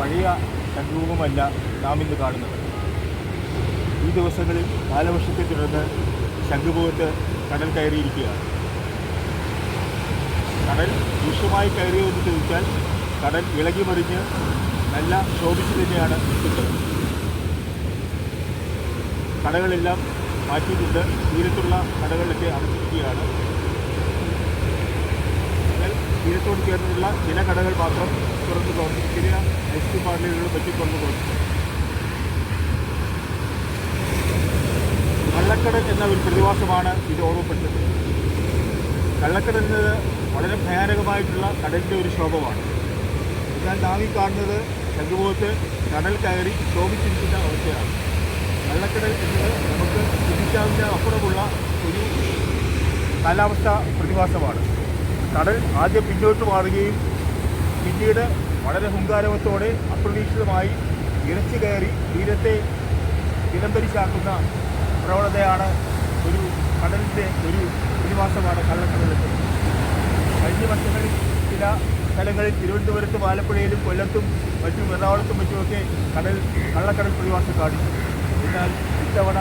പഴയ ശംഖുമുഖമല്ല നാം ഇന്ന് കാണുന്നത്. ഈ ദിവസങ്ങളിൽ കാലവർഷത്തെ തുടർന്ന് ശംഖുമുഖത്ത് കടൽ കയറിയിരിക്കുകയാണ്. കടൽ രൂക്ഷമായി കയറിയോ എന്ന് ചോദിച്ചാൽ കടൽ ഇളകി മറിഞ്ഞ് നല്ല ശോഭിച്ചു തന്നെയാണ് നിൽക്കുന്നത്. കടകളെല്ലാം മാറ്റിയിട്ടുണ്ട്. തീരത്തുള്ള കടകളിലൊക്കെ അടച്ചിരിക്കുകയാണ്. തീരത്തോട് ചേർന്നുള്ള ചില കടകൾ മാത്രം തുറന്നു പ്രവർത്തിക്കും ചില ഐസ്ക്രീം പാർലറുകൾ പറ്റി തുറന്നു പ്രവർത്തിക്കും കള്ളക്കടൽ എന്ന ഒരു പ്രതിഭാസമാണ് ഇത് ഓർമ്മപ്പെടുത്തുന്നത്. കള്ളക്കടൽ എന്നത് വളരെ ഭയാനകമായിട്ടുള്ള കടലിന്റെ ഒരു ശോഭമാണ്. എന്നാൽ നാം ഈ കാണുന്നത് ശംഖുമുഖത്ത് കടൽ കയറി ശോഭിച്ചിരിക്കുന്ന അവസ്ഥയാണ്. കള്ളക്കടൽ എന്നത് നമുക്ക് ചിന്തിക്കാവുന്ന അപ്പുറമുള്ള ഒരു കാലാവസ്ഥ പ്രതിഭാസമാണ്. കടൽ ആദ്യം പിന്നോട്ട് മാറുകയും പിന്നീട് വളരെ ഹുങ്കാരവത്തോടെ അപ്രതീക്ഷിതമായി ഇറച്ചി കയറി തീരത്തെ വിലംബരിച്ചാക്കുന്ന പ്രവണതയാണ് ഒരു കടലിന്റെ ഒരു പ്രതിഭാസമാണ് കള്ളക്കടലിൽ കഴിഞ്ഞ വർഷങ്ങളിൽ ചില സ്ഥലങ്ങളിൽ തിരുവനന്തപുരത്തും ആലപ്പുഴയിലും കൊല്ലത്തും മറ്റും എറണാകുളത്തും മറ്റുമൊക്കെ കടൽ കള്ളക്കടൽ പ്രതിഭാസം കാണിച്ചു. എന്നാൽ ഇത്തവണ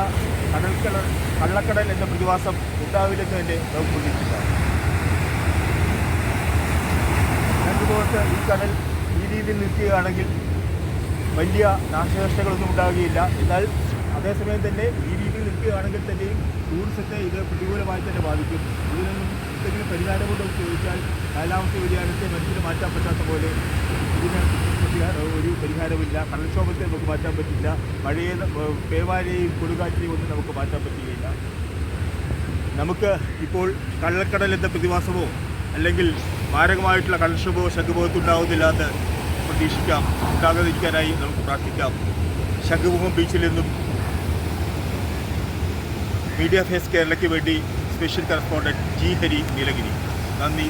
കടൽക്കടൽ കള്ളക്കടൽ എന്ന പ്രതിഭാസം ഉണ്ടാവില്ലെന്ന് തന്നെ നമുക്ക് പ്രതീക്ഷിക്കാം. രണ്ടുപോലത്തെ ഈ കടൽ ഈ രീതിയിൽ നിൽക്കുകയാണെങ്കിൽ വലിയ നാശനഷ്ടങ്ങളൊന്നും ഉണ്ടാകുകയില്ല എന്നാൽ അതേസമയം തന്നെ ഈ രീതിയിൽ നിൽക്കുകയാണെങ്കിൽ തന്നെയും ടൂറിസത്തെ ഇത് പ്രതികൂലമായി തന്നെ ബാധിക്കും. ഇതിനൊന്നും എന്തെങ്കിലും പരിഹാരമുണ്ടോ ചോദിച്ചാൽ കാലാവസ്ഥ വ്യതിയാനത്തെ മനുഷ്യന് മാറ്റാൻ പറ്റാത്ത പോലെ ഇതിന് ഒരു പരിഹാരമില്ല. കടൽക്ഷോഭത്തെ നമുക്ക് മാറ്റാൻ പറ്റില്ല. മഴയെ പേവാരെയും കൊടുങ്കാറ്റിനെയും ഒന്നും നമുക്ക് മാറ്റാൻ പറ്റുകയില്ല. നമുക്ക് ഇപ്പോൾ കള്ളക്കടൽ എന്ന പ്രതിഭാസമോ അല്ലെങ്കിൽ മാരകമായിട്ടുള്ള കടൽക്ഷോഭമോ ശകുഭവത്തിൽ ഉണ്ടാവുന്നില്ലാത്ത പ്രതീക്ഷിക്കാം. ഉണ്ടാകാതിരിക്കാനായി നമുക്ക് പ്രാർത്ഥിക്കാം. ശംഖുമുഖം ബീച്ചിൽ നിന്നും മീഡിയ ഫേസ് കേരളയ്ക്ക് വേണ്ടി special correspondent G Hari Neelagiri. നന്ദി.